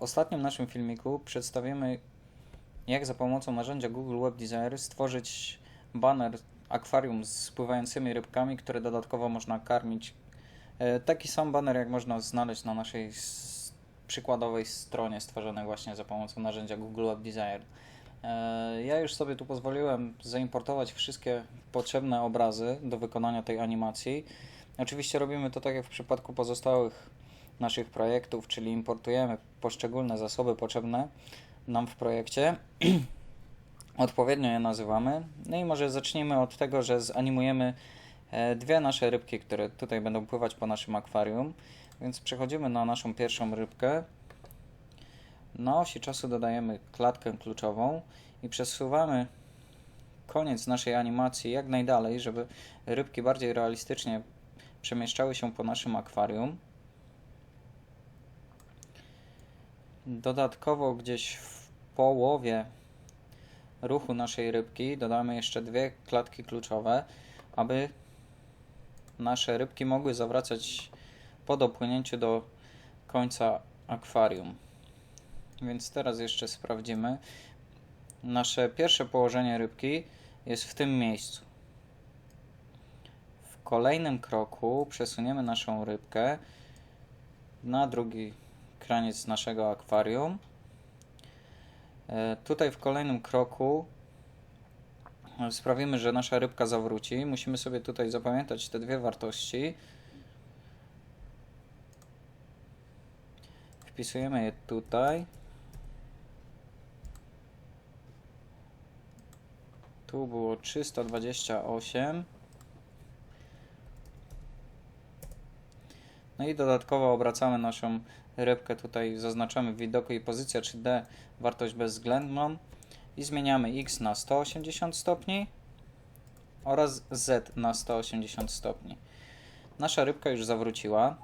ostatnim naszym filmiku przedstawimy, jak za pomocą narzędzia Google Web Designer stworzyć banner akwarium z pływającymi rybkami, które dodatkowo można karmić. E, Taki sam banner, jak można znaleźć na naszej przykładowej stronie stworzonej właśnie za pomocą narzędzia Google Web Designer. E, Ja już sobie tu pozwoliłem zaimportować wszystkie potrzebne obrazy do wykonania tej animacji. Oczywiście robimy to tak jak w przypadku pozostałych naszych projektów, czyli importujemy poszczególne zasoby potrzebne nam w projekcie. Odpowiednio je nazywamy. No i może zacznijmy od tego, że zanimujemy e, dwie nasze rybki, które tutaj będą pływać po naszym akwarium. Więc przechodzimy na naszą pierwszą rybkę. Na osi czasu dodajemy klatkę kluczową i przesuwamy koniec naszej animacji jak najdalej, żeby rybki bardziej realistycznie przemieszczały się po naszym akwarium. Dodatkowo gdzieś w połowie ruchu naszej rybki dodamy jeszcze dwie klatki kluczowe, aby nasze rybki mogły zawracać po dopłynięciu do końca akwarium. Więc teraz jeszcze sprawdzimy. Nasze pierwsze położenie rybki jest w tym miejscu. W kolejnym kroku przesuniemy naszą rybkę na drugi kraniec naszego akwarium. E, Tutaj w kolejnym kroku e, sprawimy, że nasza rybka zawróci. Musimy sobie tutaj zapamiętać te dwie wartości. Wpisujemy je tutaj. Tu było 328. No i dodatkowo obracamy naszą rybkę, tutaj zaznaczamy w widoku i pozycja 3D wartość bezwzględną i zmieniamy X na 180 stopni oraz Z na 180 stopni. Nasza rybka już zawróciła.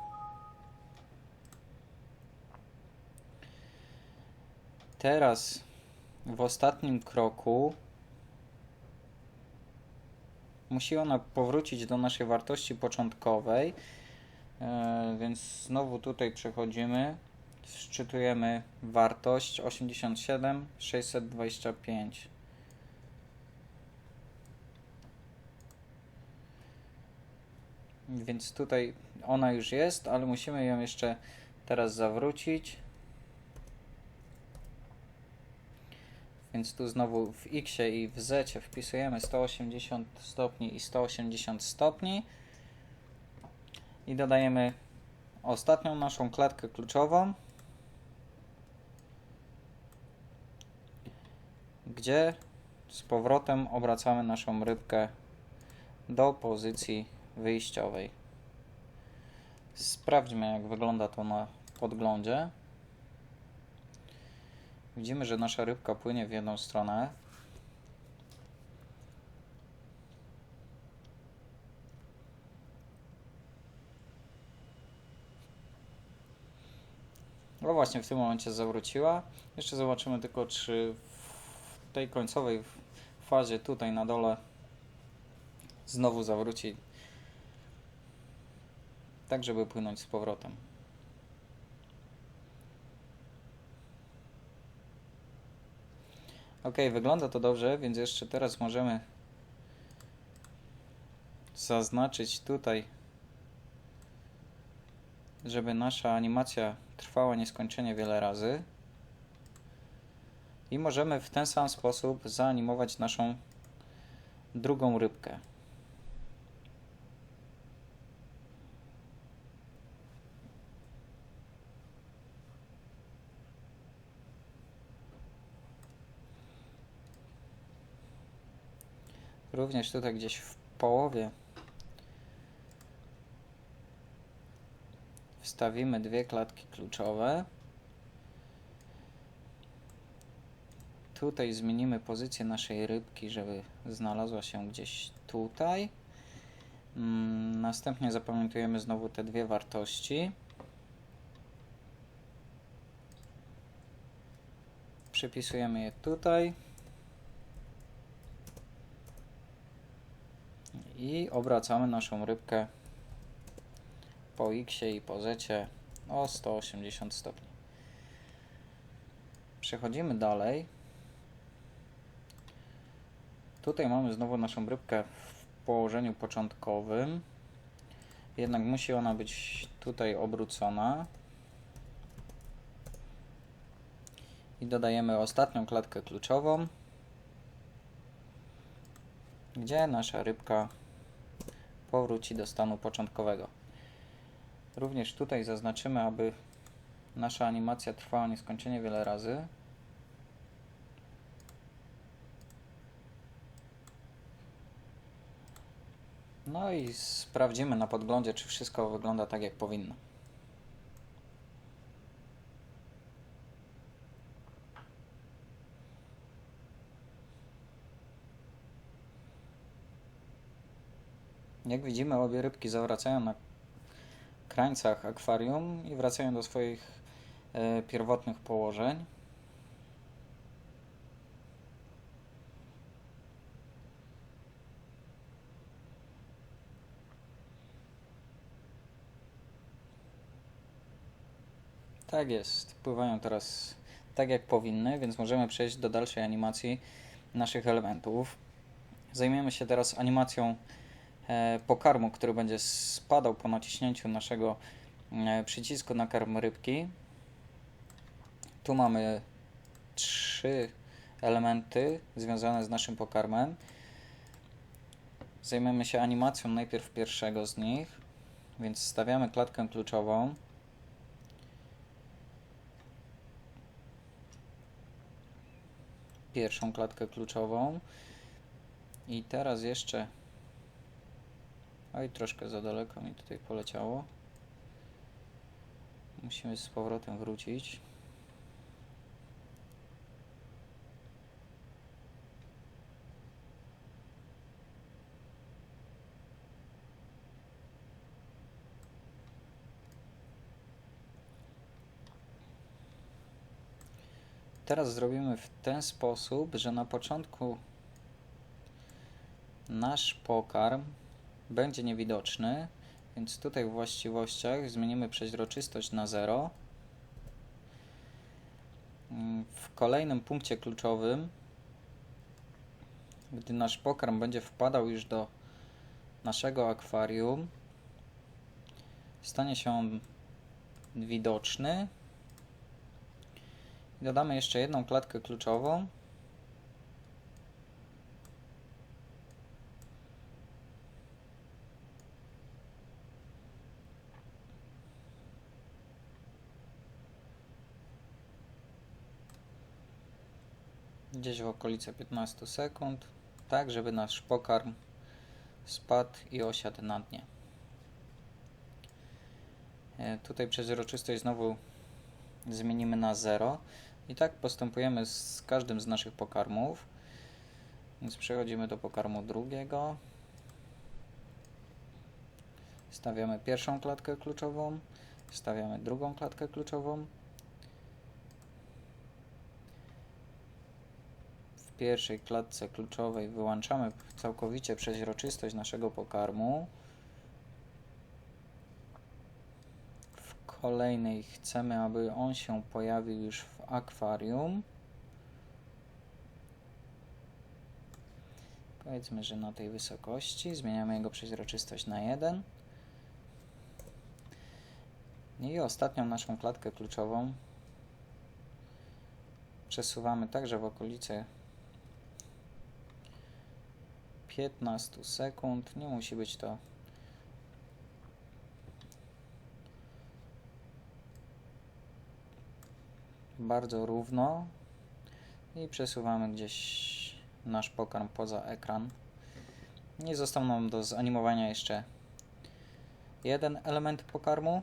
Teraz w ostatnim kroku musi ona powrócić do naszej wartości początkowej. E, więc znowu tutaj przechodzimy, szczytujemy wartość 87 625. Więc tutaj ona już jest, ale musimy ją jeszcze teraz zawrócić. Więc tu znowu w X i w Z wpisujemy 180 stopni i 180 stopni i dodajemy ostatnią naszą klatkę kluczową, gdzie z powrotem obracamy naszą rybkę do pozycji wyjściowej. Sprawdźmy, jak wygląda to na podglądzie. Widzimy, że nasza rybka płynie w jedną stronę. No właśnie, w tym momencie zawróciła. Jeszcze zobaczymy tylko, czy w tej końcowej fazie tutaj na dole znowu zawróci. Tak, żeby płynąć z powrotem. Ok, wygląda to dobrze, więc jeszcze teraz możemy zaznaczyć tutaj, żeby nasza animacja trwała nieskończenie wiele razy. I możemy w ten sam sposób zaanimować naszą drugą rybkę. Również tutaj gdzieś w połowie wstawimy dwie klatki kluczowe. Tutaj zmienimy pozycję naszej rybki, żeby znalazła się gdzieś tutaj. Mm, Następnie zapamiętujemy znowu te dwie wartości. Przypisujemy je tutaj. I obracamy naszą rybkę po X i po Z o 180 stopni. Przechodzimy dalej. Tutaj mamy znowu naszą rybkę w położeniu początkowym. Jednak musi ona być tutaj obrócona. I dodajemy ostatnią klatkę kluczową, gdzie nasza rybka powróci do stanu początkowego. Również tutaj zaznaczymy, aby nasza animacja trwała nieskończenie wiele razy. No i sprawdzimy na podglądzie, czy wszystko wygląda tak, jak powinno. Jak widzimy, obie rybki zawracają na krańcach akwarium i wracają do swoich e, pierwotnych położeń. Tak jest, pływają teraz tak jak powinny, więc możemy przejść do dalszej animacji naszych elementów. Zajmiemy się teraz animacją pokarmu, który będzie spadał po naciśnięciu naszego e, przycisku na karm rybki. Tu mamy trzy elementy związane z naszym pokarmem. Zajmiemy się animacją najpierw pierwszego z nich, więc stawiamy klatkę kluczową. Pierwszą klatkę kluczową. I teraz jeszcze. Oj, troszkę za daleko mi tutaj poleciało. Musimy z powrotem wrócić. Teraz zrobimy w ten sposób, że na początku nasz pokarm będzie niewidoczny, więc tutaj w właściwościach zmienimy przeźroczystość na 0. W kolejnym punkcie kluczowym, gdy nasz pokarm będzie wpadał już do naszego akwarium, stanie się on widoczny. Dodamy jeszcze jedną klatkę kluczową. Gdzieś w okolice 15 sekund, tak żeby nasz pokarm spadł i osiadł na dnie. E, tutaj przezroczystość znowu zmienimy na 0 i tak postępujemy z każdym z naszych pokarmów. Więc przechodzimy do pokarmu drugiego. Stawiamy pierwszą klatkę kluczową, stawiamy drugą klatkę kluczową. W pierwszej klatce kluczowej wyłączamy całkowicie przeźroczystość naszego pokarmu. kolejnej chcemy, aby on się pojawił już w akwarium. Powiedzmy, że na tej wysokości. Zmieniamy jego przeźroczystość na 1. I ostatnią naszą klatkę kluczową przesuwamy także w okolice 15 sekund. Nie musi być to bardzo równo i przesuwamy gdzieś nasz pokarm poza ekran. Nie został nam do zanimowania jeszcze jeden element pokarmu.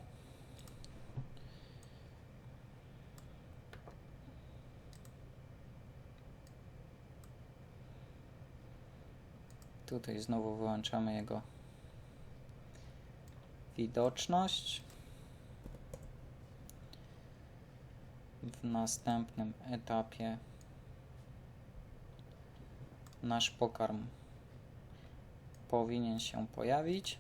Tutaj znowu wyłączamy jego widoczność. w następnym etapie nasz pokarm powinien się pojawić.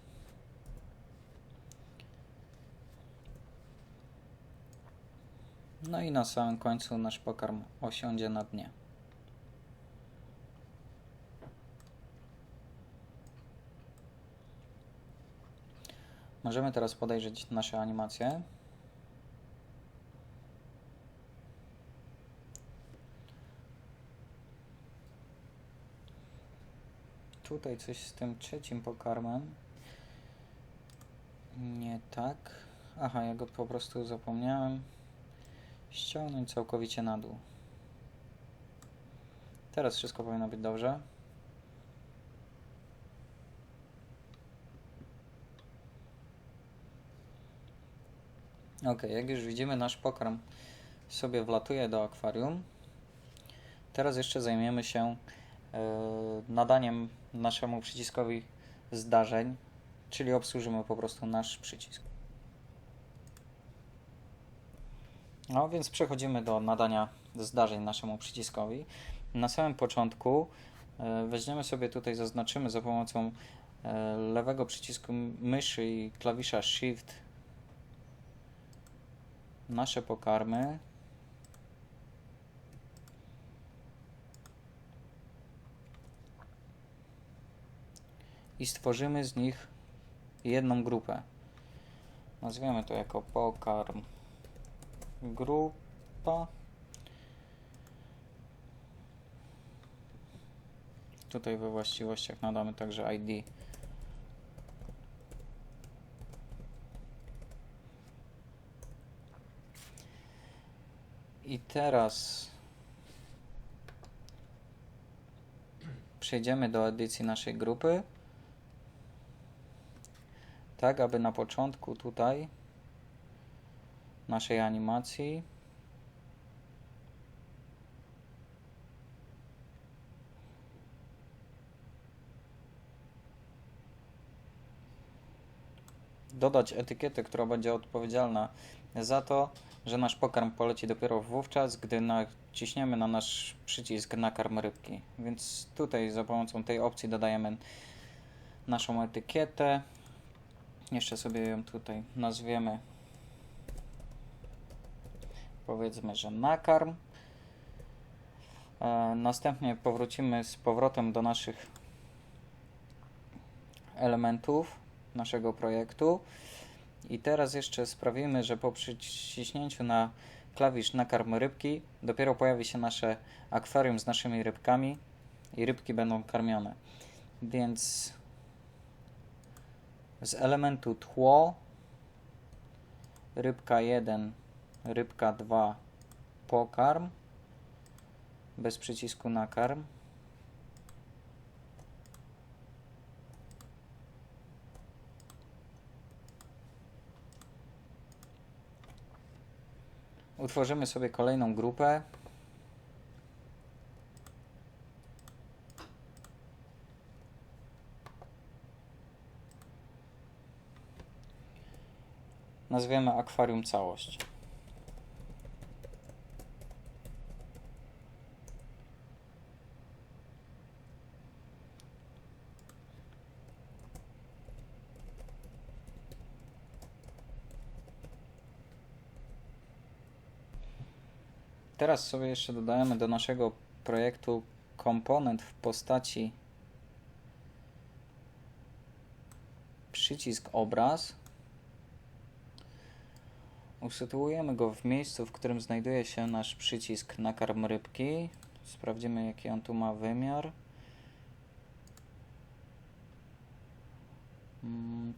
No i na samym końcu nasz pokarm osiądzie na dnie. Możemy teraz podejrzeć nasze animacje. Tutaj coś z tym trzecim pokarmem. Nie tak. Aha, ja go po prostu zapomniałem ściągnąć całkowicie na dół. Teraz wszystko powinno być dobrze. Ok, jak już widzimy, nasz pokarm sobie wlatuje do akwarium. Teraz jeszcze zajmiemy się e, nadaniem naszemu przyciskowi zdarzeń, czyli obsłużymy po prostu nasz przycisk. No więc przechodzimy do nadania zdarzeń naszemu przyciskowi. Na samym początku e, weźmiemy sobie tutaj, zaznaczymy za pomocą e, lewego przycisku myszy i klawisza Shift nasze pokarmy. I stworzymy z nich jedną grupę. Nazwiemy to jako pokarm grupa. Tutaj we właściwościach nadamy także ID. I teraz przejdziemy do edycji naszej grupy. Tak, aby na początku tutaj naszej animacji dodać etykietę, która będzie odpowiedzialna za to, że nasz pokarm poleci dopiero wówczas, gdy naciśniemy na nasz przycisk nakarm rybki. Więc tutaj za pomocą tej opcji dodajemy naszą etykietę. Jeszcze sobie ją tutaj nazwiemy powiedzmy, że nakarm. E, następnie powrócimy z powrotem do naszych elementów naszego projektu. I teraz jeszcze sprawimy, że po przyciśnięciu na klawisz nakarm rybki dopiero pojawi się nasze akwarium z naszymi rybkami i rybki będą karmione. Więc z elementu tło rybka 1 rybka 2 pokarm bez przycisku nakarm utworzymy sobie kolejną grupę. Nazwiemy akwarium całość Teraz sobie jeszcze dodajemy do naszego projektu komponent w postaci przycisk obraz. Usytuujemy go w miejscu, w którym znajduje się nasz przycisk nakarm rybki. Sprawdzimy jaki on tu ma wymiar.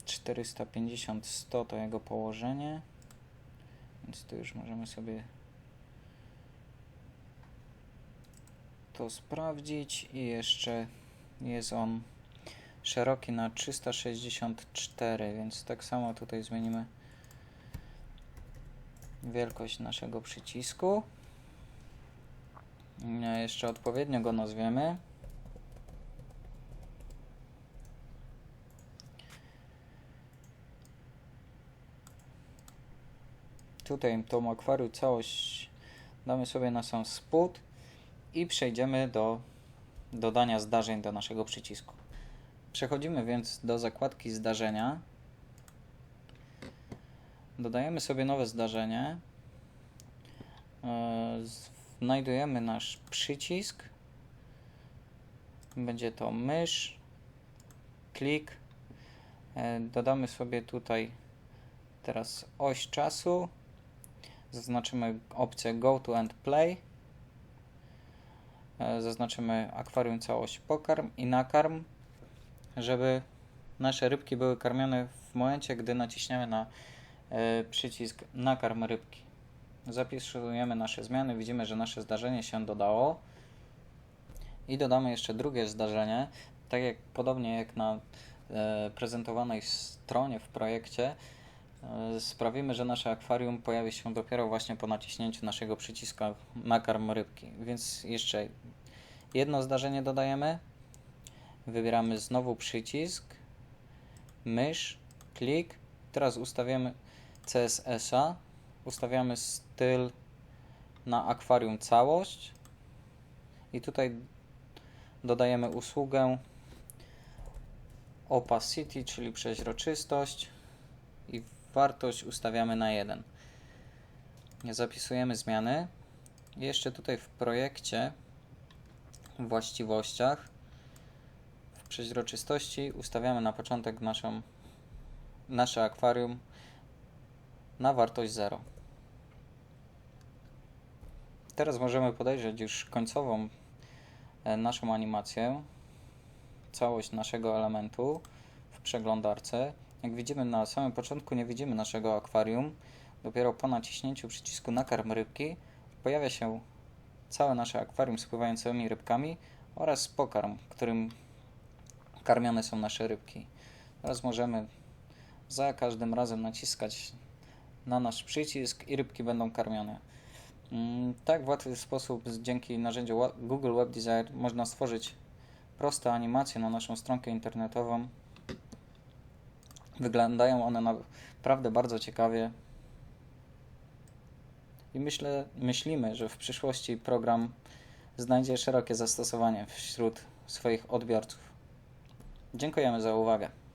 450-100 mm, to jego położenie. Więc tu już możemy sobie to sprawdzić i jeszcze jest on szeroki na 364, więc tak samo tutaj zmienimy wielkość naszego przycisku. Jeszcze odpowiednio go nazwiemy. Tutaj tą akwarium całość damy sobie na sam spód i przejdziemy do dodania zdarzeń do naszego przycisku. Przechodzimy więc do zakładki zdarzenia. Dodajemy sobie nowe zdarzenie, Znajdujemy nasz przycisk. Będzie to mysz, klik. E, Dodamy sobie tutaj teraz oś czasu. Zaznaczymy opcję Go to and Play. E, Zaznaczymy akwarium całość pokarm i nakarm, żeby nasze rybki były karmione w momencie, gdy naciśniemy na e, przycisk nakarm rybki. Zapisujemy nasze zmiany, widzimy, że nasze zdarzenie się dodało. I dodamy jeszcze drugie zdarzenie, tak jak podobnie jak na e, prezentowanej stronie w projekcie, sprawimy, że nasze akwarium pojawi się dopiero właśnie po naciśnięciu naszego przycisku nakarm rybki. Więc jeszcze jedno zdarzenie dodajemy. Wybieramy znowu przycisk, mysz, klik. Teraz ustawiamy CSS-a, ustawiamy styl na akwarium całość i tutaj dodajemy usługę opacity, czyli przeźroczystość i wartość ustawiamy na 1. Zapisujemy zmiany. Jeszcze tutaj w projekcie w właściwościach w przeźroczystości ustawiamy na początek naszą, nasze akwarium na wartość 0. Teraz możemy podejrzeć już końcową e, naszą animację, całość naszego elementu w przeglądarce. Jak widzimy na samym początku nie widzimy naszego akwarium. Dopiero po naciśnięciu przycisku nakarm rybki pojawia się całe nasze akwarium z pływającymi rybkami oraz pokarm, którym karmione są nasze rybki. Teraz możemy za każdym razem naciskać na nasz przycisk i rybki będą karmione. Mm, Tak w łatwy sposób dzięki narzędziu Google Web Design można stworzyć proste animacje na naszą stronkę internetową. Wyglądają one naprawdę bardzo ciekawie. I myślę, myślimy, że w przyszłości program znajdzie szerokie zastosowanie wśród swoich odbiorców. Dziękujemy za uwagę.